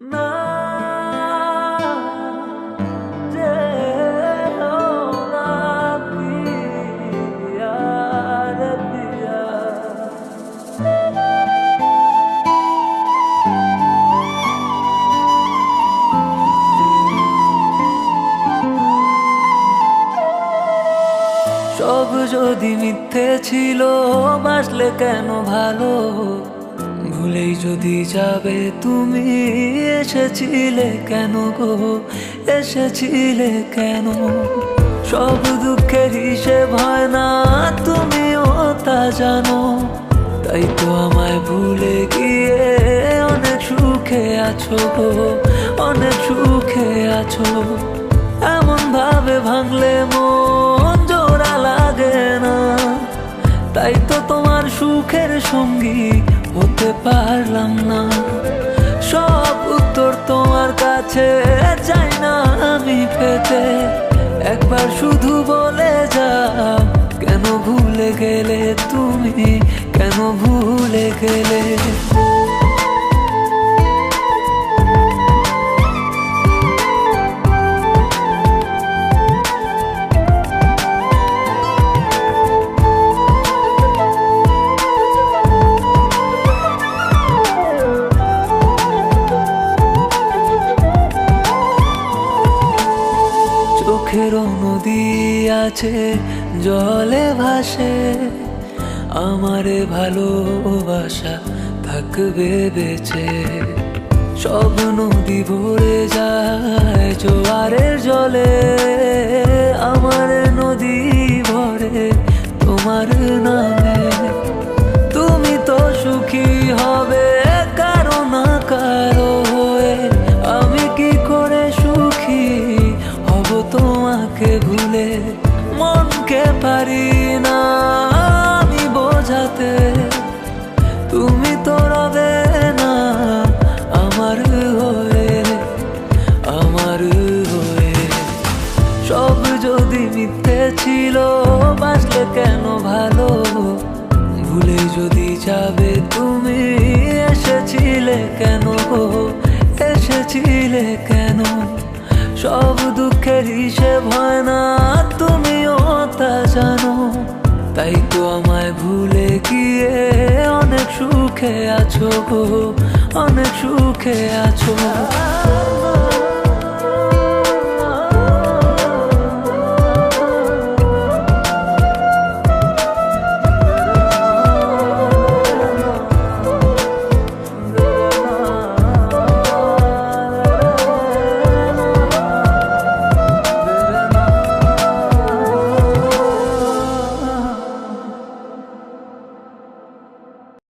না সব যদি মিথ্যে ছিল বাসলে কেন ভালো? ভুলেই যদি যাবে তুমি, এসেছিলে কেন গো? এসেছিলে কেন? সব দুঃখের হিসেব হয় না, তুমিও তা জানো। তাই তো আমায় ভুলে গিয়ে অনেক সুখে আছো গো, অনেক সুখে আছো। এমন ভাবে ভাঙলে মন জোড়া লাগে না। তাই তো তোমার সুখের সঙ্গী হতে পারলাম না। সব উত্তর তোমার কাছে চাই না আমি পেতে। একবার শুধু বলে যা কেন ভুলে গেলে তুমি? কেন ভুলে গেলে? নদী আছে, জলে ভাসে। আমারে ভালোবাসা থাকবে বেঁচে। সব নদী ভরে যায় জোয়ারের জলে। আমার নদী ভরে তোমার নামে। মনকে পারি না, আমি বোঝাতে। তুমি তো রবে না, আমার হয়ে আমার হয়ে। সব যদি মিথ্যে ছিল বাসলে কেন ভালো? ভুলে যদি যাবে তুমি, এসেছিলে কেন এসেছিলে কেন? সব দুঃখের সুখে আছো অনেক সুখে আছো।